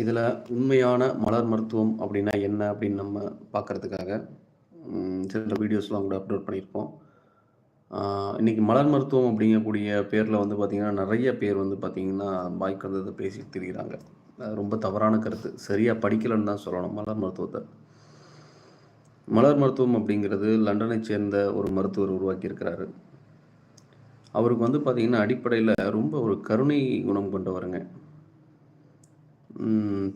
இதில் உண்மையான மலர் மருத்துவம் அப்படின்னா என்ன அப்படின்னு நம்ம பார்க்குறதுக்காக சில வீடியோஸ்லாம் கூட அப்லோட் பண்ணியிருப்போம். இன்றைக்கி மலர் மருத்துவம் அப்படிங்கக்கூடிய பேரில் வந்து பார்த்திங்கன்னா நிறைய பேர் வந்து பார்த்திங்கன்னா பாய் வந்ததை பேசிட்டு திரிகிறாங்க ரொம்ப தவறான கருத்து. சரியாக படிக்கலைன்னு தான் சொல்லணும் மலர் மருத்துவத்தை. மலர் மருத்துவம் அப்படிங்கிறது லண்டனை சேர்ந்த ஒரு மருத்துவர் உருவாக்கியிருக்கிறாரு. அவருக்கு வந்து பார்த்திங்கன்னா அடிப்படையில் ரொம்ப ஒரு கருணை குணம் கொண்டவருங்க.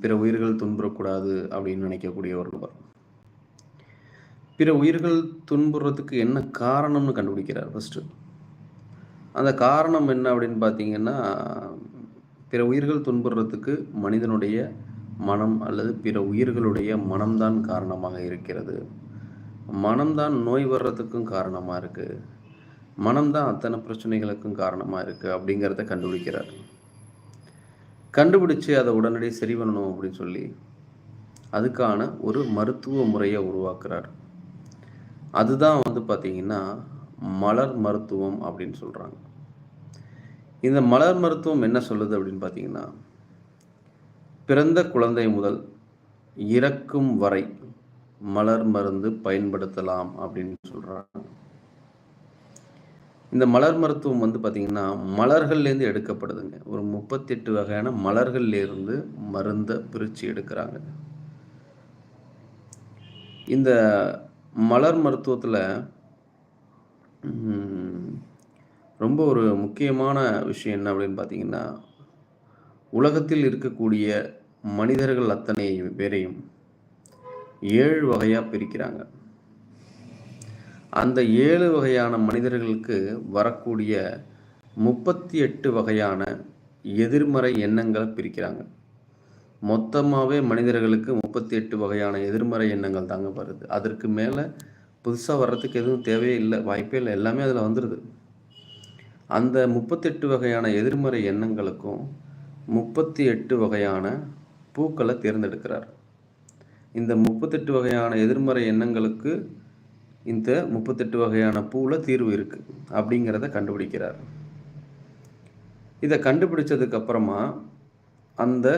பிற உயிர்கள் துன்புறக்கூடாது அப்படின்னு நினைக்கக்கூடிய ஒரு நபர் பிற உயிர்கள் துன்புறத்துக்கு என்ன காரணம்னு கண்டுபிடிக்கிறார் ஃபஸ்ட்டு அந்த காரணம் என்ன அப்படின்னு பார்த்தீங்கன்னா பிற உயிர்கள் துன்புறத்துக்கு மனிதனுடைய மனம் அல்லது பிற உயிர்களுடைய மனம்தான் காரணமாக இருக்கிறது. மனம்தான் நோய் வர்றதுக்கும் காரணமாக இருக்குது மனம்தான் அத்தனை பிரச்சனைகளுக்கும் காரணமாக இருக்குது அப்படிங்கிறத கண்டுபிடிக்கிறார். கண்டுபிடிச்சு அதை உடனடியே சரி பண்ணணும் அப்படின்னு சொல்லி அதுக்கான ஒரு மருத்துவ முறையை உருவாக்குறார். அதுதான் வந்து பார்த்திங்கன்னா மலர் மருத்துவம் அப்படின்னு சொல்கிறாங்க இந்த மலர் மருத்துவம் என்ன சொல்லுது அப்படின்னு பார்த்தீங்கன்னா பிறந்த குழந்தை முதல் இறக்கும் வரை மலர் மருந்து பயன்படுத்தலாம் அப்படின்னு சொல்கிறாங்க இந்த மலர் மருத்துவம் வந்து பார்த்திங்கன்னா மலர்கள்லேருந்து எடுக்கப்படுதுங்க. ஒரு முப்பத்தெட்டு வகையான மலர்கள்லேருந்து மருந்தை பிரித்து எடுக்கிறாங்க. இந்த மலர் மருத்துவத்தில் ரொம்ப ஒரு முக்கியமான விஷயம் என்ன அப்படின்னு பார்த்தீங்கன்னா உலகத்தில் இருக்கக்கூடிய மனிதர்கள் அத்தனை பேரையும் ஏழு வகையாக பிரிக்கிறாங்க. அந்த ஏழு வகையான மனிதர்களுக்கு வரக்கூடிய முப்பத்தி எட்டு வகையான எதிர்மறை எண்ணங்களை பிரிக்கிறாங்க. மொத்தமாகவே மனிதர்களுக்கு முப்பத்தி எட்டு வகையான எதிர்மறை எண்ணங்கள் தாங்க வருது. அதற்கு மேலே புதுசாக வர்றதுக்கு எதுவும் தேவையே இல்லை வாய்ப்பே இல்லை எல்லாமே அதில் வந்துடுது அந்த முப்பத்தெட்டு வகையான எதிர்மறை எண்ணங்களுக்கும் முப்பத்தி எட்டு வகையான பூக்களை தேர்ந்தெடுக்கிறார். இந்த முப்பத்தெட்டு வகையான எதிர்மறை எண்ணங்களுக்கு இந்த முப்பத்தெட்டு வகையான பூவில் தீர்வு இருக்குது அப்படிங்கிறத கண்டுபிடிக்கிறார். இதை கண்டுபிடிச்சதுக்கு அப்புறமா அந்த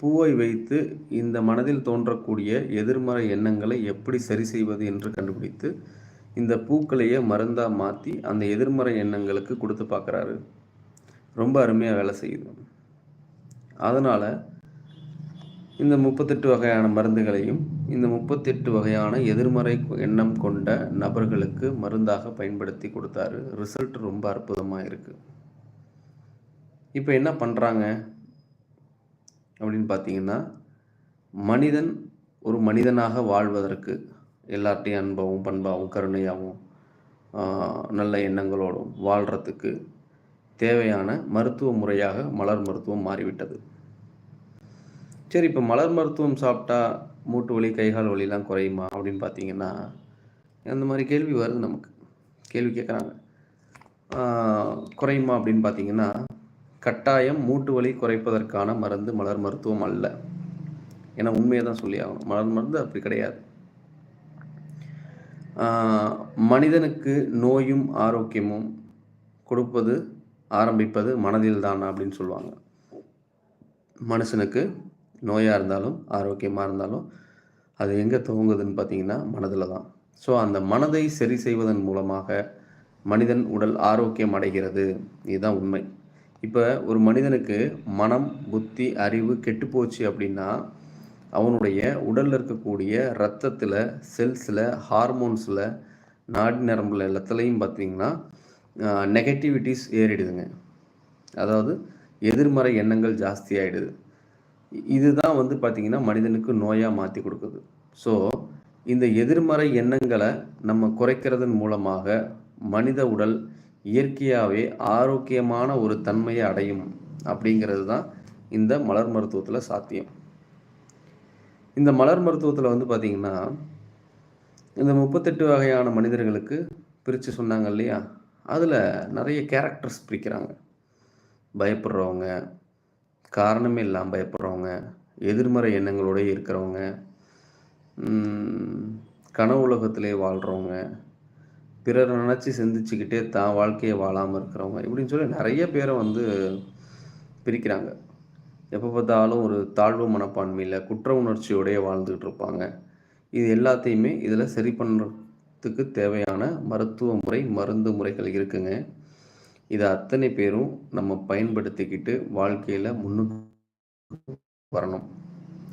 பூவை வைத்து இந்த மனதில் தோன்றக்கூடிய எதிர்மறை எண்ணங்களை எப்படி சரி செய்வது என்று கண்டுபிடித்து இந்த பூக்களையே மருந்தாக மாற்றி அந்த எதிர்மறை எண்ணங்களுக்கு கொடுத்து பார்க்குறாரு. ரொம்ப அருமையாக வேலை செய்யுது. அதனால் இந்த முப்பத்தெட்டு வகையான மருந்துகளையும் இந்த முப்பத்தெட்டு வகையான எதிர்மறை எண்ணம் கொண்ட நபர்களுக்கு மருந்தாக பயன்படுத்தி கொடுத்தாரு. ரிசல்ட் ரொம்ப அற்புதமாக இருக்குது இப்போ என்ன பண்ணுறாங்க அப்படின்னு பார்த்தீங்கன்னா மனிதன் ஒரு மனிதனாக வாழ்வதற்கு எல்லார்ட்டையும் அன்பாகவும் பண்பாகவும் கருணையாகவும் நல்ல எண்ணங்களோடும் வாழ்கிறதுக்கு தேவையான மருத்துவ முறையாக மலர் மருத்துவம் மாறிவிட்டது. சரி இப்போ மலர் மருத்துவம் சாப்பிட்டா மூட்டு வலி கைகால் வலிலாம் குறையுமா அப்படின்னு பார்த்தீங்கன்னா அந்த மாதிரி கேள்வி வருது நமக்கு. கேள்வி கேட்குறாங்க குறையுமா அப்படின்னு பார்த்தீங்கன்னா கட்டாயம் மூட்டு வலி குறைப்பதற்கான மருந்து மலர் மருத்துவம் அல்ல. ஏன்னா உண்மையை தான் சொல்லி ஆகணும். மலர் மருந்து அப்படி கிடையாது. மனிதனுக்கு நோயும் ஆரோக்கியமும் கொடுப்பது ஆரம்பிப்பது மனதில்தான் அப்படின்னு சொல்லுவாங்க. மனுஷனுக்கு நோயாக இருந்தாலும் ஆரோக்கியமாக இருந்தாலும் அது எங்கே துவங்குதுன்னு பார்த்தீங்கன்னா மனதில் தான் ஸோ அந்த மனதை சரி செய்வதன் மூலமாக மனிதன் உடல் ஆரோக்கியம் அடைகிறது. இதுதான் உண்மை. இப்போ ஒரு மனிதனுக்கு மனம் புத்தி அறிவு கெட்டுப்போச்சு அப்படின்னா அவனுடைய உடலில் இருக்கக்கூடிய ரத்தத்தில் செல்ஸில் ஹார்மோன்ஸில் நாடி நரம்பில் எல்லாத்துலேயும் பார்த்தீங்கன்னா நெகட்டிவிட்டிஸ் ஏறிடுதுங்க. அதாவது எதிர்மறை எண்ணங்கள் ஜாஸ்தி ஆகிடுது இதுதான் வந்து பார்த்திங்கன்னா மனிதனுக்கு நோயாக மாற்றி கொடுக்குது. ஸோ இந்த எதிர்மறை எண்ணங்களை நம்ம குறைக்கிறதன் மூலமாக மனித உடல் இயற்கையாகவே ஆரோக்கியமான ஒரு தன்மையை அடையும் அப்படிங்கிறது தான் இந்த மலர் மருத்துவத்தில் சாத்தியம். இந்த மலர் மருத்துவத்தில் வந்து பார்த்திங்கன்னா இந்த முப்பத்தெட்டு வகையான மனிதர்களுக்கு பிரித்து சொன்னாங்க இல்லையா? அதில் நிறைய கேரக்டர்ஸ் பிரிக்கிறாங்க. பயப்படுறவங்க காரணமே இல்லாமல் பயப்படுறவங்க எதிர்மறை எண்ணங்களோட இருக்கிறவங்க கனவு உலகத்திலே வாழ்கிறவங்க பிறர் நினச்சி சிந்திச்சுக்கிட்டே தான் வாழ்க்கையை வாழாமல் இருக்கிறவங்க இப்படின்னு சொல்லி நிறைய பேரை வந்து பிரிக்கிறாங்க. எப்போ பார்த்தாலும் ஒரு தாழ்வு மனப்பான்மையில் குற்ற உணர்ச்சியோடைய வாழ்ந்துக்கிட்டு இருப்பாங்க. இது எல்லாத்தையுமே இதில் சரி பண்ணுறதுக்கு தேவையான மருத்துவ முறை மருந்து முறைகள் இருக்குங்க. இதை அத்தனை பேரும் நம்ம பயன்படுத்திக்கிட்டு வாழ்க்கையில் முன்னுக்கு வரணும்.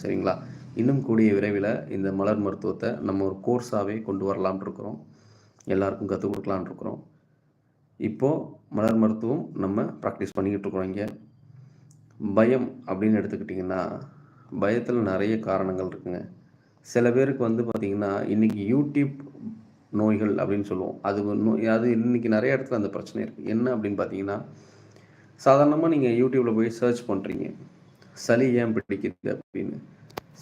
சரிங்களா? இன்னும் கூடிய விரைவில் இந்த மலர் மருத்துவத்தை நம்ம ஒரு கோர்ஸாகவே கொண்டு வரலான் இருக்கிறோம். எல்லாருக்கும் கற்றுக் கொடுக்கலான் இருக்கிறோம். இப்போது மலர் மருத்துவம் நம்ம ப்ராக்டிஸ் பண்ணிக்கிட்டு இருக்கிறோம் இங்கே. பயம் அப்படின்னு எடுத்துக்கிட்டிங்கன்னா பயத்தில் நிறைய காரணங்கள் இருக்குங்க. சில பேருக்கு வந்து பார்த்திங்கன்னா இன்றைக்கி யூடியூப் நோய்கள் அப்படின்னு சொல்லுவோம். அது நோய் அது இன்றைக்கி நிறைய இடத்துல அந்த பிரச்சனை இருக்குது என்ன அப்படின்னு பார்த்தீங்கன்னா சாதாரணமாக நீங்கள் யூடியூப்பில் போய் சர்ச் பண்ணுறீங்க சளி ஏன் பிடிக்குது அப்படின்னு.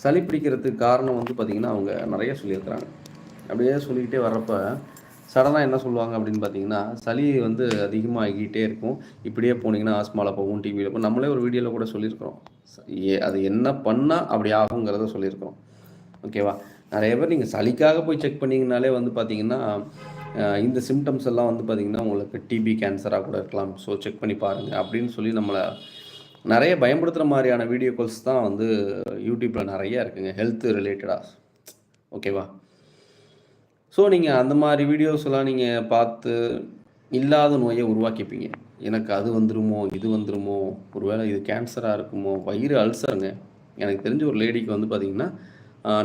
சளி பிடிக்கிறதுக்கு காரணம் வந்து பார்த்திங்கன்னா அவங்க நிறைய சொல்லியிருக்கிறாங்க. அப்படியே சொல்லிக்கிட்டே வர்றப்ப சடனாக என்ன சொல்லுவாங்க அப்படின்னு பார்த்தீங்கன்னா சளி வந்து அதிகமாக ஆகிக்கிட்டே இருக்கும். இப்படியே போனீங்கன்னா ஆஸ்மாவில் போகும் டிவியில் போகும். நம்மளே ஒரு வீடியோவில் கூட சொல்லியிருக்கிறோம். ஏ அது என்ன பண்ணால் அப்படி ஆகுங்கிறத சொல்லியிருக்கிறோம். ஓகேவா? நிறைய பேர் நீங்கள் சளிக்காக போய் செக் பண்ணிங்கனாலே வந்து பார்த்தீங்கன்னா இந்த சிம்டம்ஸ் எல்லாம் வந்து பார்த்திங்கன்னா உங்களுக்கு டிபி கேன்சராக கூட இருக்கலாம். ஸோ செக் பண்ணி பாருங்கள் அப்படின்னு சொல்லி நம்மளை நிறைய பயன்படுத்துகிற மாதிரியான வீடியோ கால்ஸ் தான் வந்து யூடியூப்பில் நிறைய இருக்குங்க. ஹெல்த் ரிலேட்டடாக ஓகேவா ஸோ நீங்கள் அந்த மாதிரி வீடியோஸ்லாம் நீங்கள் பார்த்து இல்லாத நோயை உருவாக்கிப்பீங்க. எனக்கு அது வந்துருமோ இது வந்துருமோ ஒருவேளை இது கேன்சராக இருக்குமோ வயிறு அல்சருங்க. எனக்கு தெரிஞ்ச ஒரு லேடிக்கு வந்து பார்த்திங்கன்னா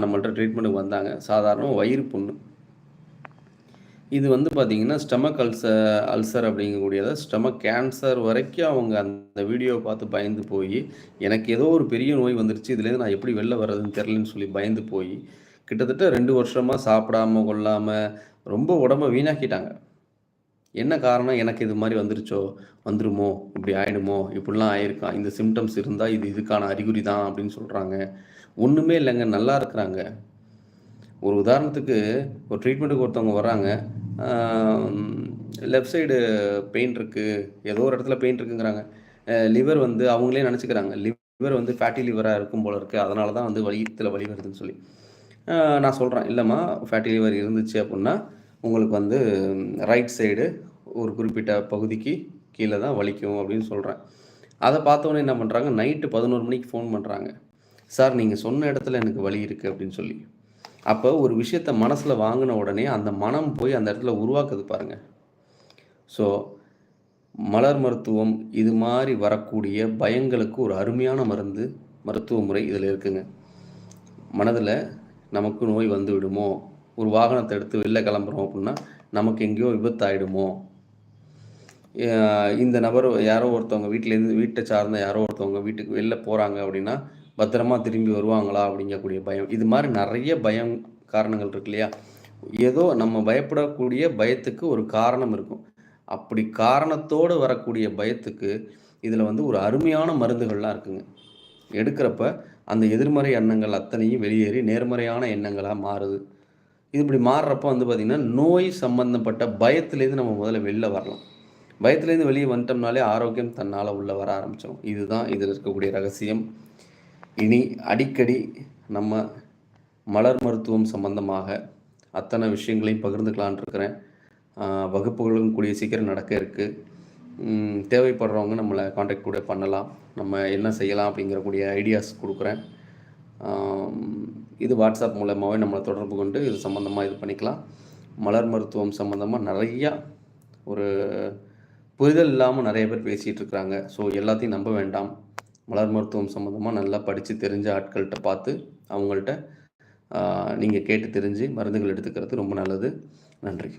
நம்மள்ட்ட ட்ரீட்மெண்ட்டுக்கு வந்தாங்க. சாதாரண வயிறு புண்ணு. இது வந்து பார்த்திங்கன்னா ஸ்டமக் அல்சர் அல்சர் அப்படிங்கக்கூடியதை ஸ்டமக் கேன்சர் வரைக்கும் அவங்க அந்த வீடியோவை பார்த்து பயந்து போய் எனக்கு ஏதோ ஒரு பெரிய நோய் வந்துருச்சு இதுலேருந்து நான் எப்படி வெளில வர்றதுன்னு தெரிலன்னு சொல்லி பயந்து போய் கிட்டத்தட்ட ரெண்டு வருஷமாக சாப்பிடாம கொள்ளாமல் ரொம்ப உடம்ப வீணாக்கிட்டாங்க. என்ன காரணம்? எனக்கு இது மாதிரி வந்துருச்சோ? வந்துருமோ? இப்படி ஆயிடுமோ? இப்படிலாம் ஆயிருக்கான் இந்த சிம்டம்ஸ் இருந்தால் இது இதுக்கான அறிகுறி தான் அப்படின்னு சொல்கிறாங்க ஒன்றுமே இல்லைங்க நல்லா இருக்கிறாங்க. ஒரு உதாரணத்துக்கு ஒரு ட்ரீட்மெண்ட்டுக்கு ஒருத்தவங்க வராங்க லெஃப்ட் சைடு பெயின் இருக்குது ஏதோ ஒரு இடத்துல பெயின் இருக்குங்கிறாங்க. லிவர் வந்து அவங்களே நினச்சிக்கிறாங்க. லிவர் வந்து ஃபேட்டி லிவராக இருக்கும் போல இருக்குது அதனால தான் வந்து வலியத்தில் வலி வருதுன்னு சொல்லி. நான் சொல்கிறேன் இல்லைம்மா ஃபேட்டி லிவர் இருந்துச்சு அப்படின்னா உங்களுக்கு வந்து ரைட் சைடு ஒரு குறிப்பிட்ட பகுதிக்கு கீழே தான் வலிக்கும் அப்படின்னு சொல்கிறேன் அதை பார்த்தோன்னே என்ன பண்ணுறாங்க நைட்டு பதினோரு மணிக்கு ஃபோன் பண்ணுறாங்க சார் நீங்கள் சொன்ன இடத்துல எனக்கு வழி இருக்குது அப்படின்னு சொல்லி. அப்போ ஒரு விஷயத்த மனசில் வாங்கின உடனே அந்த மனம் போய் அந்த இடத்துல உருவாக்குது பாருங்கள் ஸோ மலர் மருத்துவம் இது மாதிரி வரக்கூடிய பயங்களுக்கு ஒரு அருமையான மருந்து மருத்துவ முறை இதில் இருக்குங்க. மனதில் நமக்கு நோய் வந்து விடுமோ? ஒரு வாகனத்தை எடுத்து வெளில கிளம்புறோம் அப்படின்னா நமக்கு எங்கேயோ விபத்தாயிடுமோ? இந்த நபர் யாரோ ஒருத்தவங்க வீட்டிலேருந்து வீட்டை சார்ந்த யாரோ ஒருத்தவங்க வீட்டுக்கு வெளில போகிறாங்க அப்படின்னா பத்திரமா திரும்பி வருவாங்களா அப்படிங்கக்கூடிய பயம். இது மாதிரி நிறைய பயம் காரணங்கள் இருக்கு இல்லையா? ஏதோ நம்ம பயப்படக்கூடிய பயத்துக்கு ஒரு காரணம் இருக்கும். அப்படி காரணத்தோடு வரக்கூடிய பயத்துக்கு இதில் வந்து ஒரு அருமையான மருந்துகள்லாம் இருக்குங்க. எடுக்கிறப்ப அந்த எதிர்மறை எண்ணங்கள் அத்தனையும் வெளியேறி நேர்மறையான எண்ணங்களாக மாறுது. இது இப்படி மாறுறப்போ வந்து பார்த்திங்கன்னா நோய் சம்மந்தப்பட்ட பயத்துலேருந்து நம்ம முதல்ல வெளில வரலாம். பயத்துலேருந்து வெளியே வந்துட்டோம்னாலே ஆரோக்கியம் தன்னால் உள்ளே வர ஆரம்பிச்சிடும் இதுதான் இதில் இருக்கக்கூடிய ரகசியம். இனி அடிக்கடி நம்ம மலர் மருத்துவம் சம்பந்தமாக அத்தனை விஷயங்களையும் பகிர்ந்துக்கலான் இருக்கிறேன். வகுப்புகளும் கூடிய சீக்கிரம் நடக்க இருக்குது தேவைப்படுறவங்க நம்மளை காண்டாக்ட் கூட பண்ணலாம். நம்ம என்ன செய்யலாம் அப்படிங்கிறக்கூடிய ஐடியாஸ் கொடுக்குறேன். இது வாட்ஸ்அப் மூலமாகவே நம்மளை தொடர்பு கொண்டு இது சம்மந்தமாக இது பண்ணிக்கலாம். மலர் மருத்துவம் சம்மந்தமாக நிறையா ஒரு புரிதல் இல்லாமல் நிறைய பேர் பேசிகிட்டு இருக்கிறாங்க. ஸோ எல்லாத்தையும் நம்ப வேண்டாம். மலர் மருத்துவம் சம்மந்தமாக நல்லா படித்து தெரிஞ்ச ஆட்கள்கிட்ட பார்த்து அவங்கள்ட்ட நீங்கள் கேட்டு தெரிஞ்சு மருந்துகள் எடுத்துக்கிறது ரொம்ப நல்லது. நன்றி.